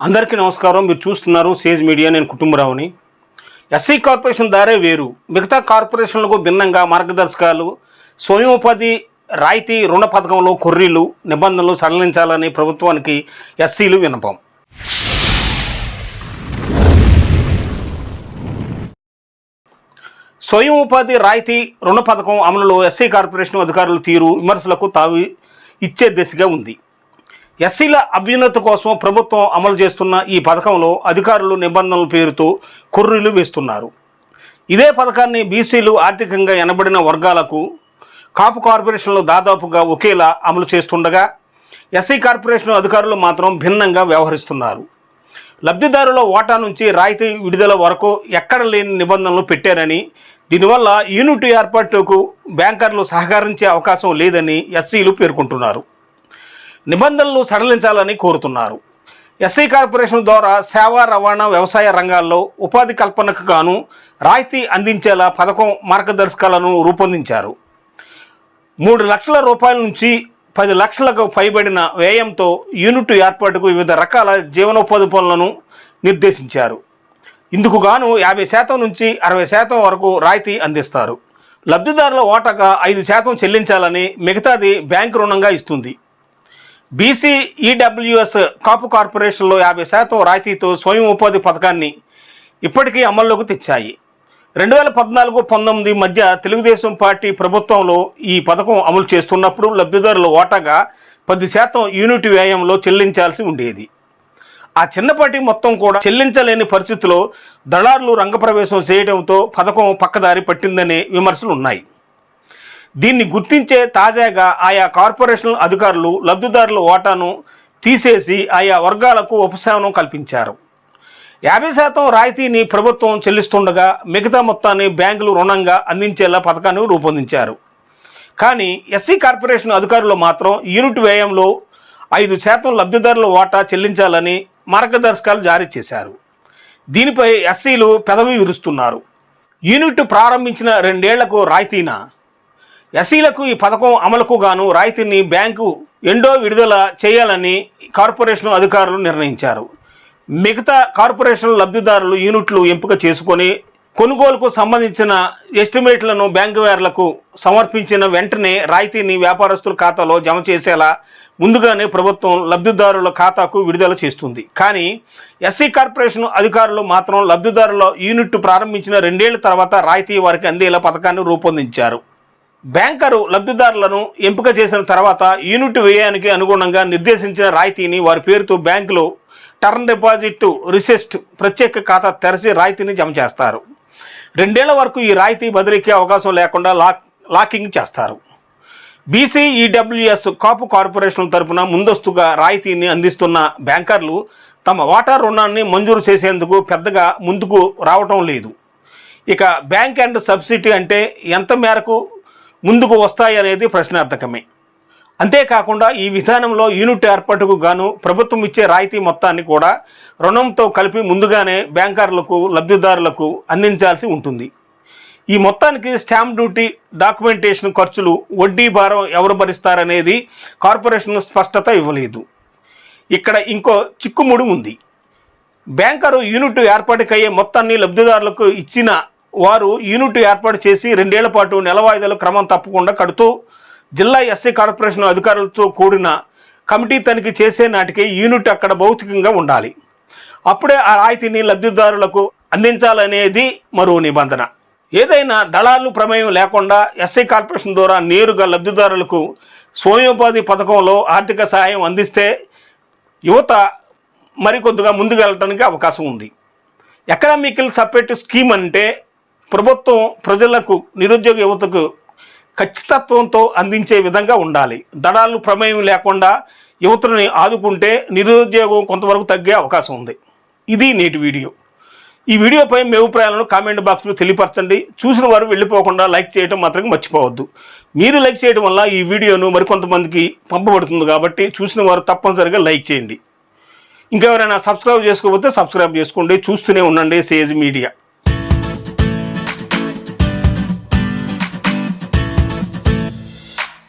అందరికీ నమస్కారం. మీరు చూస్తున్నారు సేజ్ మీడియా. నేను కుటుంబరావుని. ఎస్సీ కార్పొరేషన్ దారే వేరు. మిగతా కార్పొరేషన్లకు భిన్నంగా మార్గదర్శకాలు స్వయం ఉపాధి రాయితీ రుణ పథకంలో కొర్రీలు నిబంధనలు సడలించాలని ప్రభుత్వానికి ఎస్సీలు వినపం స్వయం ఉపాధి రాయితీ రుణ పథకం అమలులో ఎస్సీ కార్పొరేషన్ అధికారుల తీరు విమర్శలకు తావి ఇచ్చే దిశగా ఉంది. ఎస్సీల అభ్యున్నతి కోసం ప్రభుత్వం అమలు చేస్తున్న ఈ పథకంలో అధికారులు నిబంధనల పేరుతో కుర్రీలు వేస్తున్నారు. ఇదే పథకాన్ని బీసీలు ఆర్థికంగా ఎనబడిన వర్గాలకు కాపు కార్పొరేషన్లు దాదాపుగా ఒకేలా అమలు చేస్తుండగా ఎస్సీ కార్పొరేషన్ అధికారులు మాత్రం భిన్నంగా వ్యవహరిస్తున్నారు. లబ్ధిదారుల ఓటా నుంచి రాయితీ విడుదల వరకు ఎక్కడ లేని నిబంధనలు పెట్టారని దీనివల్ల యూనిట్ ఏర్పాటుకు బ్యాంకర్లు సహకరించే అవకాశం లేదని ఎస్సీలు పేర్కొంటున్నారు. నిబంధనలు సడలించాలని కోరుతున్నారు. ఎస్సీ కార్పొరేషన్ ద్వారా సేవా రవాణా వ్యవసాయ రంగాల్లో ఉపాధి కల్పనకు గాను రాయితీ అందించేలా పథకం మార్గదర్శకాలను రూపొందించారు. మూడు లక్షల రూపాయల నుంచి పది లక్షలకు పైబడిన వ్యయంతో యూనిట్ ఏర్పాటుకు వివిధ రకాల జీవనోపాధి పనులను నిర్దేశించారు. ఇందుకు గాను యాభై శాతం నుంచి అరవై శాతం వరకు రాయితీ అందిస్తారు. లబ్ధిదారుల ఓటగా ఐదు శాతం చెల్లించాలని మిగతాది బ్యాంకు రుణంగా ఇస్తుంది. బీసీ ఈడబ్ల్యూఎస్ కాపు కార్పొరేషన్లో యాభై శాతం రాయితీతో స్వయం ఉపాధి పథకాన్ని ఇప్పటికీ అమల్లోకి తెచ్చాయి. రెండు వేల పద్నాలుగు పంతొమ్మిది మధ్య తెలుగుదేశం పార్టీ ప్రభుత్వంలో ఈ పథకం అమలు చేస్తున్నప్పుడు లబ్ధిదారుల ఓటాగా పది శాతం యూనిట్ వ్యయంలో చెల్లించాల్సి ఉండేది. ఆ చిన్నపాటి మొత్తం కూడా చెల్లించలేని పరిస్థితిలో దళారులు రంగప్రవేశం చేయడంతో పథకం పక్కదారి పట్టిందనే విమర్శలు ఉన్నాయి దీన్ని గుర్తించే తాజాగా ఆయా కార్పొరేషన్ అధికారులు లబ్ధిదారుల ఓటాను తీసేసి ఆయా వర్గాలకు ఉపశమనం కల్పించారు. యాభై శాతం రాయితీని ప్రభుత్వం చెల్లిస్తుండగా మిగతా మొత్తాన్ని బ్యాంకులు రుణంగా అందించేలా పథకాన్ని రూపొందించారు. కానీ ఎస్సీ కార్పొరేషన్ అధికారులు మాత్రం యూనిట్ వ్యయంలో ఐదు శాతం లబ్ధిదారుల ఓటా చెల్లించాలని మార్గదర్శకాలు జారీ చేశారు. దీనిపై ఎస్సీలు పెదవి విరుస్తున్నారు. యూనిట్ ప్రారంభించిన రెండేళ్ళకు రాయితీనా? ఎస్సీలకు ఈ పథకం అమలుకు గాను రాయితీని బ్యాంకు ఎండో విడుదల చేయాలని కార్పొరేషన్ అధికారులు నిర్ణయించారు. మిగతా కార్పొరేషన్ లబ్ధిదారులు యూనిట్లు ఎంపిక చేసుకొని కొనుగోలుకు సంబంధించిన ఎస్టిమేట్లను బ్యాంకువేర్లకు సమర్పించిన వెంటనే రాయితీని వ్యాపారస్తుల ఖాతాలో జమ చేసేలా ముందుగానే ప్రభుత్వం లబ్ధిదారుల ఖాతాకు విడుదల చేస్తుంది. కానీ ఎస్సీ కార్పొరేషన్ అధికారులు మాత్రం లబ్ధిదారుల యూనిట్ ప్రారంభించిన రెండేళ్ళ తర్వాత రాయితీ వారికి అందేలా పథకాన్ని రూపొందించారు. బ్యాంకరు లబ్ధిదారులను ఎంపిక చేసిన తర్వాత యూనిట్ వ్యయానికి అనుగుణంగా నిర్దేశించిన రాయితీని వారి పేరుతో బ్యాంకులో టర్మ్ డిపాజిట్ రిసెస్ట్ ప్రత్యేక ఖాతా తెరచి రాయితీని జమ చేస్తారు. రెండేళ్ళ వరకు ఈ రాయితీ బదిలీకి అవకాశం లేకుండా లాక్ లాకింగ్ చేస్తారు. బీసీఈడబ్ల్యూఎస్ కాపు కార్పొరేషన్ తరపున ముందస్తుగా రాయితీని అందిస్తున్న బ్యాంకర్లు తమ వాటా రుణాన్ని మంజూరు చేసేందుకు పెద్దగా ముందుకు రావటం లేదు. ఇక బ్యాంక్ అండ్ సబ్సిడీ అంటే ఎంత మేరకు ముందుకు వస్తాయి అనేది ప్రశ్నార్థకమే. అంతేకాకుండా ఈ విధానంలో యూనిట్ ఏర్పాటుకు గాను ప్రభుత్వం ఇచ్చే రాయితీ మొత్తాన్ని కూడా రుణంతో కలిపి ముందుగానే బ్యాంకర్లకు లబ్ధిదారులకు అందించాల్సి ఉంటుంది. ఈ మొత్తానికి స్టాంప్ డ్యూటీ డాక్యుమెంటేషన్ ఖర్చులు వడ్డీ భారం ఎవరు భరిస్తారనేది కార్పొరేషన్ స్పష్టత ఇవ్వలేదు. ఇక్కడ ఇంకో చిక్కుముడి ఉంది. బ్యాంకరు యూనిట్ ఏర్పాటుకయ్యే మొత్తాన్ని లబ్ధిదారులకు ఇచ్చిన వారు యూనిట్ ఏర్పాటు చేసి రెండేళ్ళ పాటు నెల వాయిదాలు క్రమం తప్పకుండా కడుతూ జిల్లా ఎస్సీ కార్పొరేషన్ అధికారులతో కూడిన కమిటీ తనిఖీ చేసే నాటికి యూనిట్ అక్కడ భౌతికంగా ఉండాలి. అప్పుడే ఆ రాయితీని లబ్ధిదారులకు అందించాలనేది మరో నిబంధన. ఏదైనా దళాలు ప్రమేయం లేకుండా ఎస్ఐ కార్పొరేషన్ ద్వారా నేరుగా లబ్ధిదారులకు స్వయోపాధి పథకంలో ఆర్థిక సహాయం అందిస్తే యువత మరికొద్దిగా ముందుకు వెళ్ళడానికి అవకాశం ఉంది. ఎకనామికల్ సపరేట్ స్కీమ్ అంటే ప్రభుత్వం ప్రజలకు నిరుద్యోగ యువతకు ఖచ్చితత్వంతో అందించే విధంగా ఉండాలి. దళాలు ప్రమేయం లేకుండా యువతని ఆదుకుంటే నిరుద్యోగం కొంతవరకు తగ్గే అవకాశం ఉంది. ఇది నేటి వీడియో. ఈ వీడియోపై మీ అభిప్రాయాలను కామెంట్ బాక్స్లో తెలియపరచండి. చూసిన వారు వెళ్ళిపోకుండా లైక్ చేయడం మాత్రం మర్చిపోవద్దు. మీరు లైక్ చేయడం వల్ల ఈ వీడియోను మరికొంతమందికి పంపబడుతుంది కాబట్టి చూసిన వారు తప్పనిసరిగా లైక్ చేయండి. ఇంకెవరైనా సబ్స్క్రైబ్ చేసుకోకపోతే సబ్స్క్రైబ్ చేసుకోండి. చూస్తూనే ఉండండి. Sage media.